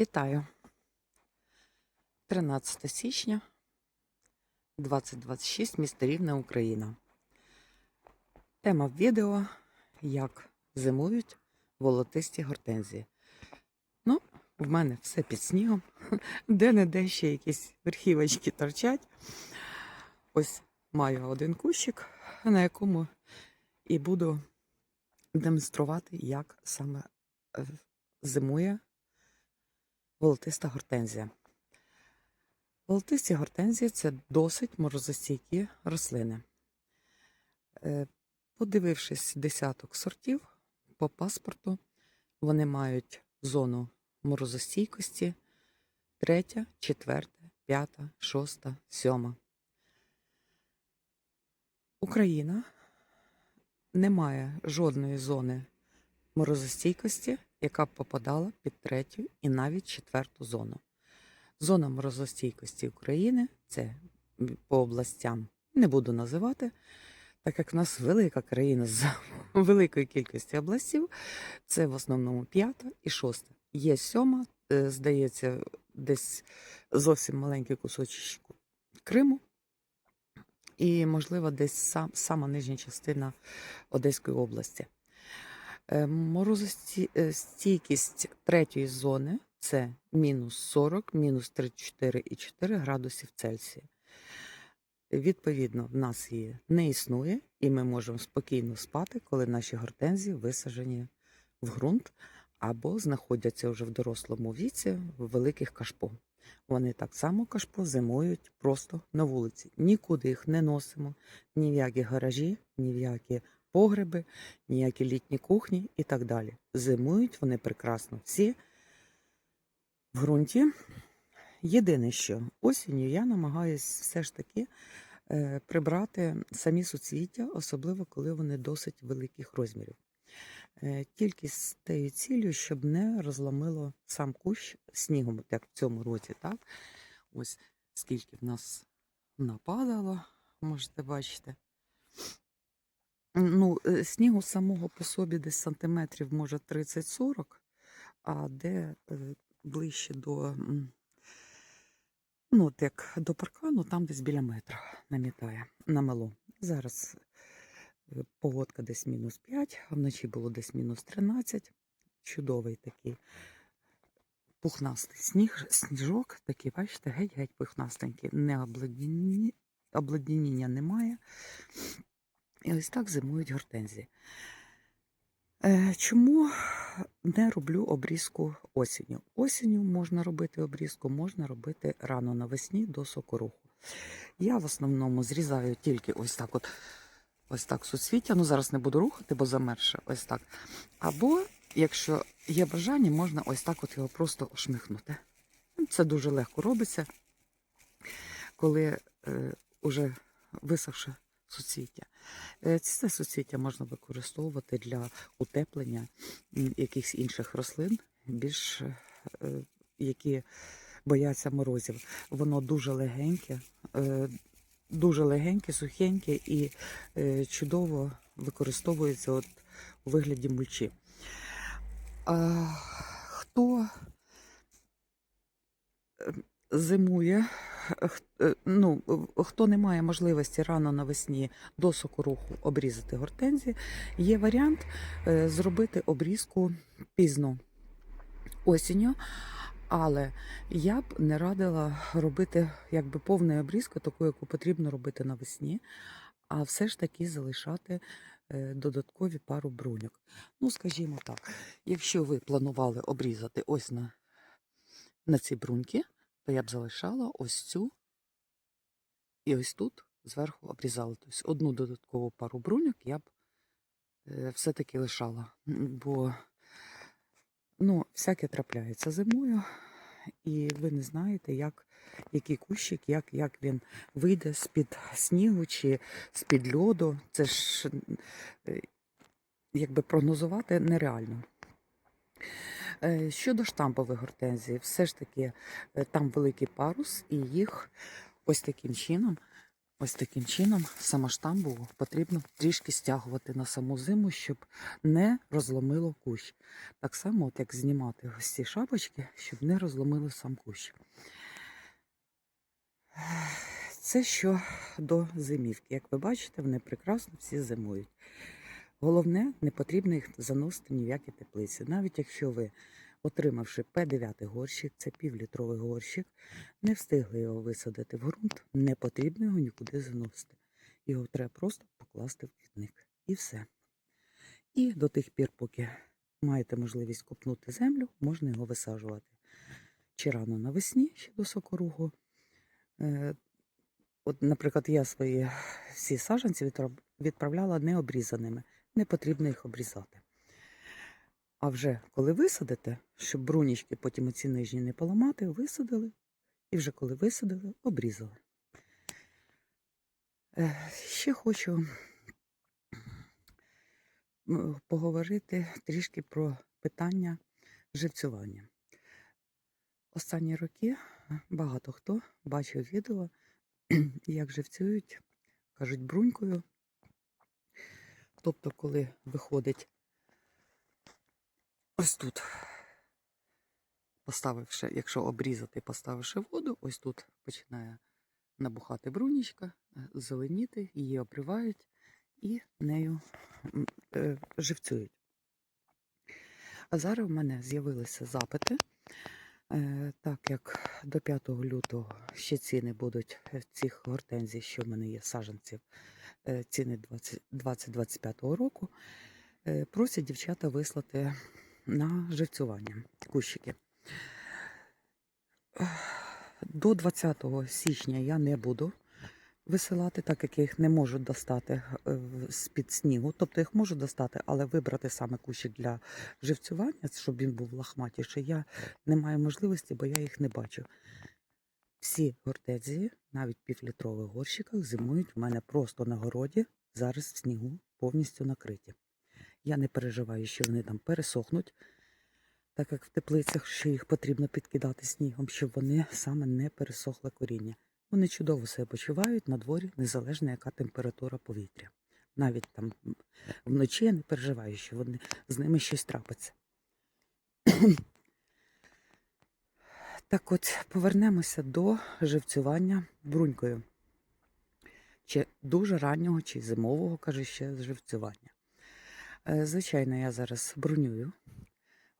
Вітаю. 13 січня 2026, місто Рівне, Україна. Тема відео як зимують волотисті гортензії. Ну, в мене все під снігом, де-не-де ще якісь верхівочки торчать. Ось маю один кущик, на якому і буду демонструвати, як саме е, зимує волотиста гортензія. Волотисті гортензії це досить морозостійкі рослини. Е, Подивившись десяток сортів по паспорту, вони мають зону морозостійкості третя, четверта, п'ята, шоста, сьома. Україна не має жодної зони морозостійкості, яка б попадала під третю і навіть четверту зону. Зона морозостійкості України це по областям не буду називати, так як в нас велика країна з великою кількістю областів, це в основному п'ята і шоста. Є сьома, е, здається, десь зовсім маленький кусочок Криму. І, можливо, десь сам, сама нижня частина Одеської області. Е, Морозостійкість третьої зони це мінус 40, мінус 34,4 градусів Цельсія. Відповідно, в нас її не існує, і ми можемо спокійно спати, коли наші гортензії висаджені в ґрунт або знаходяться вже в дорослому віці в великих кашпо. Вони так само кашпо зимують просто на вулиці. Нікуди їх не носимо, ні в які гаражі, ні в які погреби, ніякі літні кухні і так далі. Зимують вони прекрасно всі в ґрунті. Єдине, що осінню я намагаюся все ж таки е, прибрати самі суцвіття, особливо коли вони досить великих розмірів. Е, тільки з тією цілею, щоб не розламило сам кущ снігом, як в цьому році, так? Ось скільки в нас нападало, можете бачити. Ну, е, снігу самого по собі десь сантиметрів, може, 30-40, а де е, ближче до, ну, як до паркану, там десь біля метра намітає, намело. Зараз е, погодка десь мінус 5, а вночі було десь мінус 13. Чудовий такий пухнастий сніг, сніжок, такий, бачите, геть-геть пухнастенький, не обледеніння немає. І ось так зимують гортензії. Е, Чому не роблю обрізку осінню? Осінню можна робити обрізку, можна робити рано навесні до сокоруху. Я в основному зрізаю тільки ось так от, ось так суцвіття. Ну зараз не буду рухати, бо замерше. Ось так. Або, якщо є бажання, можна ось так от його просто ошмихнути. Це дуже легко робиться, коли е, уже висохше суцвіття. Е, Це суцвіття можна використовувати для утеплення якихось інших рослин, більш е, які бояться морозів. Воно дуже легеньке, е, дуже легеньке, сухеньке і чудово використовується от у вигляді мульчі. А, хто зимує, е, ну, хто не має можливості рано навесні до сокоруху обрізати гортензії, є варіант е, зробити обрізку пізно осінню. Але я б не радила робити якби повну обрізку, таку, яку потрібно робити навесні, а все ж таки залишати е, додаткові пару бруньок. Ну, скажімо так, якщо ви планували обрізати ось на, на ці бруньки, то я б залишала ось цю і ось тут зверху обрізала. Тобто одну додаткову пару бруньок я б е, все-таки лишала. Бо ну, всяке трапляється зимою, і ви не знаєте, як, який кущик, як, як він вийде з-під снігу чи з-під льоду. Це ж е, якби прогнозувати нереально. Е, Щодо штампових гортензій, все ж таки е, там великий парус, і їх ось таким чином Ось таким чином сама потрібно трішки стягувати на саму зиму, щоб не розломило кущ. Так само, от як знімати ось ці шапочки, щоб не розломило сам кущ. Це що до зимівки. Як ви бачите, вони прекрасно всі зимують. Головне, не потрібно їх заносити ні в які теплиці. Навіть якщо ви, отримавши П9 горщик, це півлітровий горщик, не встигли його висадити в ґрунт, не потрібно його нікуди заносити. Його треба просто покласти в квітник. І все. І до тих пір, поки маєте можливість копнути землю, можна його висаджувати. Чи рано навесні, ще до сокоругу. Е, От, наприклад, я свої всі саджанці відправляла необрізаними. Не потрібно їх обрізати. А вже коли висадите, щоб брунічки потім оці нижні не поламати, висадили. І вже коли висадили, обрізали. Е, Ще хочу поговорити трішки про питання живцювання. Останні роки багато хто бачив відео, як живцюють, кажуть, брунькою. Тобто, коли виходить ось тут, поставивши, якщо обрізати, поставивши воду, ось тут починає набухати брунічка, е, зеленіти, її обривають і нею е, живцюють. А зараз в мене з'явилися запити. Е, Так як до 5 лютого ще ціни будуть в цих гортензій, що в мене є саджанців, е, ціни 20 2025 року, е, просять дівчата вислати на живцювання кущики. До 20 січня я не буду висилати, так як я їх не можу достати е, з-під снігу. Тобто їх можу достати, але вибрати саме кущик для живцювання, щоб він був лахматіший, я не маю можливості, бо я їх не бачу. Всі гортензії, навіть півлітрових горщиках, зимують в мене просто на городі, зараз в снігу повністю накриті. Я не переживаю, що вони там пересохнуть, так як в теплицях, що їх потрібно підкидати снігом, щоб вони саме не пересохли коріння. Вони чудово себе почувають на дворі, незалежно яка температура повітря. Навіть там вночі я не переживаю, що вони, з ними щось трапиться. Так от повернемося до живцювання брунькою. Чи дуже раннього, чи зимового, каже ще, живцювання. Е, Звичайно, я зараз брунюю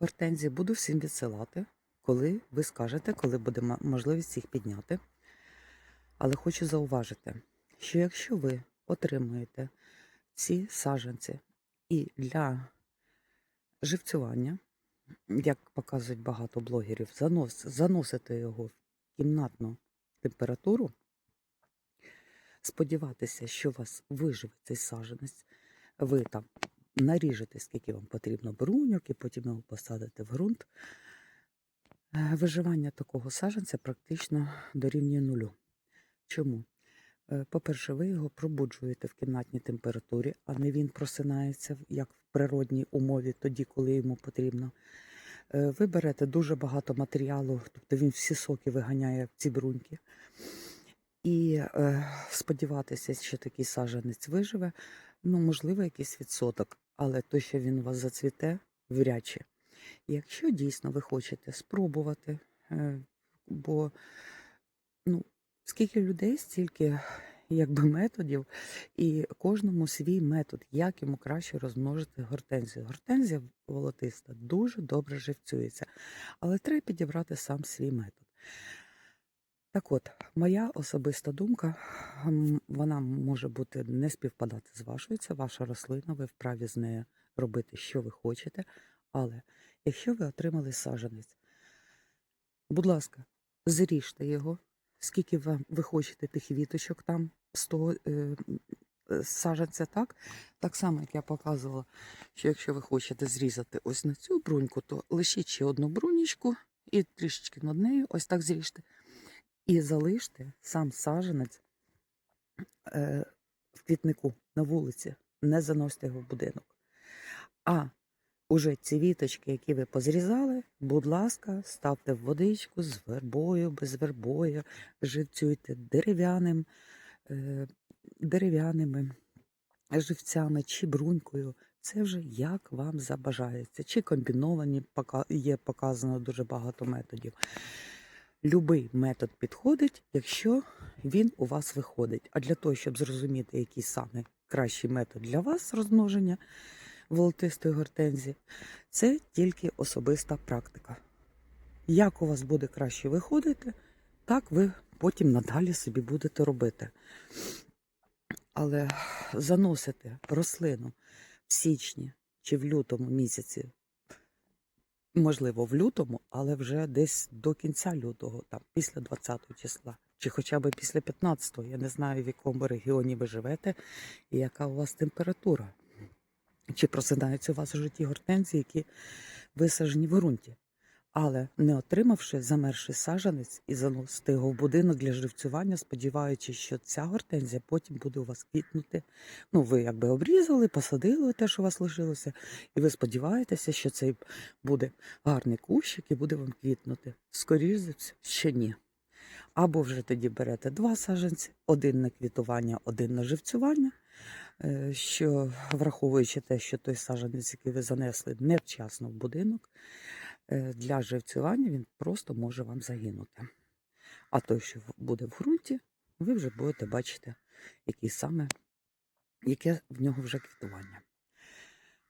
гортензії, буду всім відсилати, коли ви скажете, коли буде можливість їх підняти. Але хочу зауважити, що якщо ви отримуєте ці саджанці і для живцювання, як показують багато блогерів, занос, заносите його в кімнатну температуру, сподіватися, що у вас виживе цей саджанець, ви там наріжете, скільки вам потрібно бруньок, і потім його посадите в ґрунт. Е, Виживання такого саджанця практично дорівнює нулю. Чому? Е, По-перше, ви його пробуджуєте в кімнатній температурі, а не він просинається як в природній умові, тоді, коли йому потрібно. Е, Ви берете дуже багато матеріалу, тобто він всі соки виганяє в ці бруньки. І е, сподіватися, що такий саджанець виживе, ну, можливо, якийсь відсоток, але то, що він у вас зацвіте, вряд чи. Якщо дійсно ви хочете спробувати, е, бо ну, скільки людей, стільки якби методів, і кожному свій метод, як йому краще розмножити гортензію. Гортензія волотиста дуже добре живцюється, але треба підібрати сам свій метод. Так от, моя особиста думка, вона може бути не співпадати з вашою, це ваша рослина, ви вправі з нею робити, що ви хочете. Але якщо ви отримали саджанець, будь ласка, зріжте його, скільки ви хочете тих віточок там з того е, м, е, саджанця, так? Так само, як я показувала, що якщо ви хочете зрізати ось на цю бруньку, то лишіть ще одну брунічку і трішечки над нею, ось так зріжте. І залиште сам саджанець е, в квітнику на вулиці, не заносьте його в будинок. А уже ці віточки, які ви позрізали, будь ласка, ставте в водичку з вербою, без вербою, живцюйте дерев'яним е, дерев'яними живцями чи брунькою. Це вже як вам забажається. Чи комбіновані є показано дуже багато методів. Любий метод підходить, якщо він у вас виходить. А для того, щоб зрозуміти, який саме кращий метод для вас розмноження волотистої гортензії, це тільки особиста практика. Як у вас буде краще виходити, так ви потім надалі собі будете робити. Але заносити рослину в січні чи в лютому місяці, можливо, в лютому, але вже десь до кінця лютого, там, після 20 числа, чи хоча б після 15-го. Я не знаю, в якому регіоні ви живете і яка у вас температура. Чи просинаються у вас у житті гортензії, які висаджені в ґрунті. Але не отримавши замерший саджанець і заносити його в будинок для живцювання, сподіваючись, що ця гортензія потім буде у вас квітнути. Ну, ви якби обрізали, посадили те, що у вас лишилося, і ви сподіваєтеся, що цей буде гарний кущик і буде вам квітнути. Скоріше за все, ще ні. Або вже тоді берете два саджанці, один на квітування, один на живцювання, що враховуючи те, що той саджанець, який ви занесли невчасно в будинок, е, для живцювання він просто може вам загинути. А той, що буде в ґрунті, ви вже будете бачити, який саме, яке в нього вже квітування.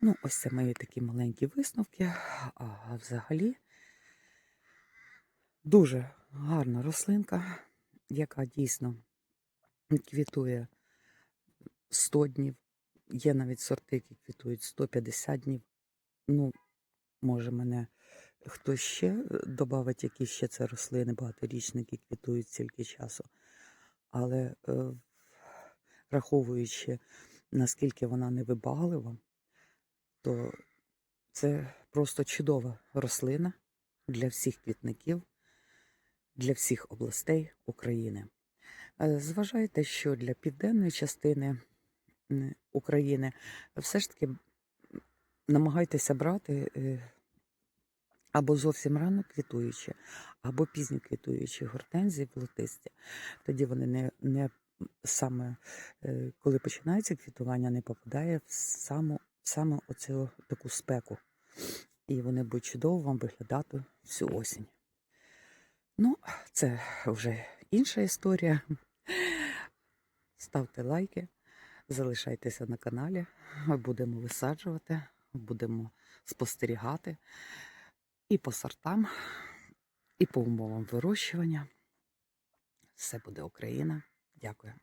Ну, ось це мої такі маленькі висновки. А взагалі дуже гарна рослинка, яка дійсно квітує 100 днів. Є навіть сорти, які квітують 150 днів. Ну, може, мене хтось ще додавить, які ще це рослини багаторічні, які квітують стільки часу. Але е, враховуючи, наскільки вона невибаглива, то це просто чудова рослина для всіх квітників, для всіх областей України. Е, Зважайте, що для південної частини України все ж таки намагайтеся брати е, або зовсім рано квітуючі, або пізньо квітуючі гортензії волотисті. Тоді вони не, не саме е, коли починається квітування, не попадає в саму, в саме оцю таку спеку. І вони будуть чудово вам виглядати всю осінь. Ну, це вже інша історія. Ставте лайки, залишайтеся на каналі. Ми будемо висаджувати, будемо спостерігати і по сортам, і по умовам вирощування. Все буде Україна. Дякую.